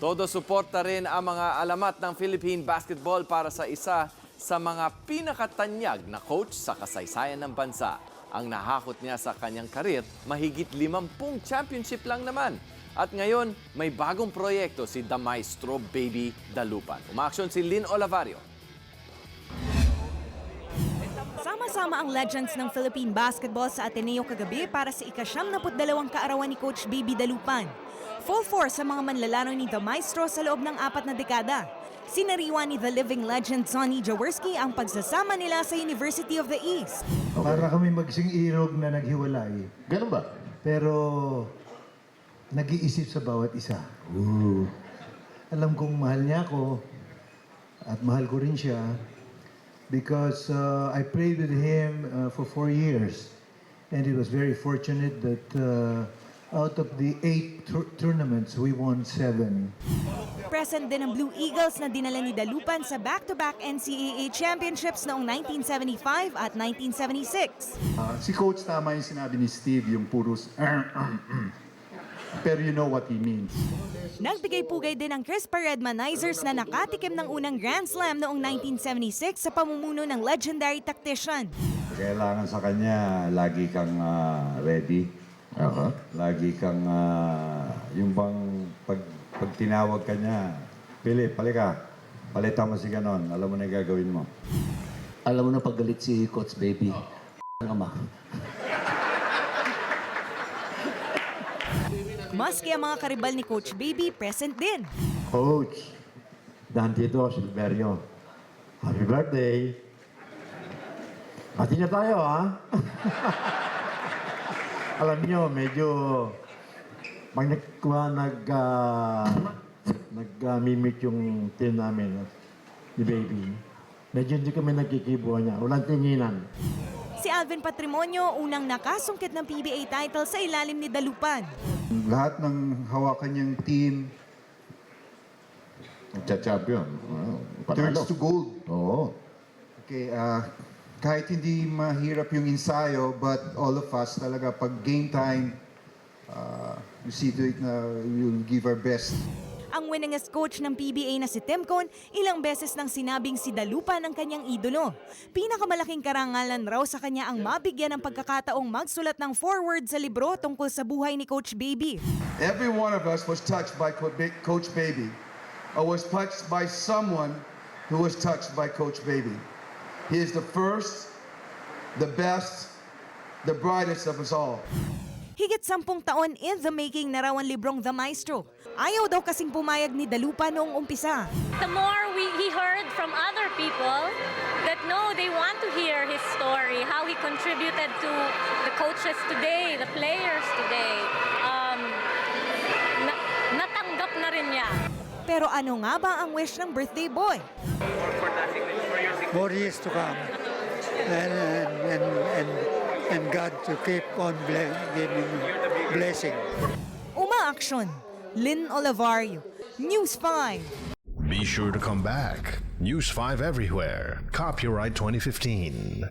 Todo suporta rin ang mga alamat ng Philippine basketball para sa isa sa mga pinakatanyag na coach sa kasaysayan ng bansa. Ang nahakot niya sa kanyang karir, mahigit 50 championship lang naman. At ngayon, may bagong proyekto si The Maestro Baby Dalupan. Umaaksyon si Lynn Olavario. Sama-sama ang legends ng Philippine basketball sa Ateneo kagabi para sa ikasyam na dalawang kaarawan ni Coach Baby Dalupan. Full force sa mga manlalaro ni The Maestro sa loob ng apat na dekada. Sinariwa ni The Living Legend Sonny Jaworski ang pagsasama nila sa University of the East. Para kami magsing irog na naghiwalay. Ganun ba? Pero nag-iisip sa bawat isa. Alam kong mahal niya ako at mahal ko rin siya because uh, I played with him uh, for four years and it was very fortunate that uh, out of the eight tour- tournaments, we won seven. Present din ang Blue Eagles na dinala ni Dalupan sa back-to-back NCAA championships noong 1975 at 1976. Ah, si Coach tama yung sinabi ni Steve, yung puros Pero you know what he means. Nagbigay-pugay din ang Chris Paredmanizers na nakatikim ng unang Grand Slam noong 1976 sa pamumuno ng legendary tactician. Kailangan sa kanya, lagi kang ah, ready. Lagi kang, ah, yung bang pag, pag tinawag ka niya, Philip, palika, palitan mo si ganon, alam mo na yung gagawin mo. Alam mo na paggalit si Coach Baby. Ang ama. Maski ang mga karibal ni Coach Baby present din. Coach, Dantito Silverio, happy birthday! Pati na tayo, ha? Alam niyo, medyo pag nagkuha, nag, uh, nag-mimic yung team namin ni Baby, medyo hindi kami nagkikibuha niya. Walang tinginan. Si Alvin Patrimonio unang nakasungkit ng PBA title sa ilalim ni Dalupan. Lahat ng hawakan niyang team Champion. turns to gold. Oo. Okay, ah, kahit hindi mahirap yung ensayo, but all of us talaga, pag game time, ah, you see to it na we'll give our best. Ang winningest coach ng PBA na si Tim ilang beses nang sinabing si Dalupan ang kanyang idolo. Pinakamalaking karangalan raw sa kanya ang mabigyan ng pagkakataong magsulat ng forward sa libro tungkol sa buhay ni Coach Baby. Every one of us was touched by Coach Baby, or was touched by someone who was touched by Coach Baby. He is the first, the best, the brightest of us all. Higit sampung taon in the making na raw ang librong The Maestro. Ayaw daw kasing pumayag ni Dalupa noong umpisa. the more we, he heard from other people that no, they want to hear his story, how he contributed to the coaches today, the players today. Um, na, natanggap na rin niya. Pero ano nga ba ang wish ng birthday boy? more years to come. And, and, and, and, and God to keep on ble- giving blessing. Umaaksyon. Lynn Olivario, News 5. Be sure to come back. News 5 everywhere. Copyright 2015.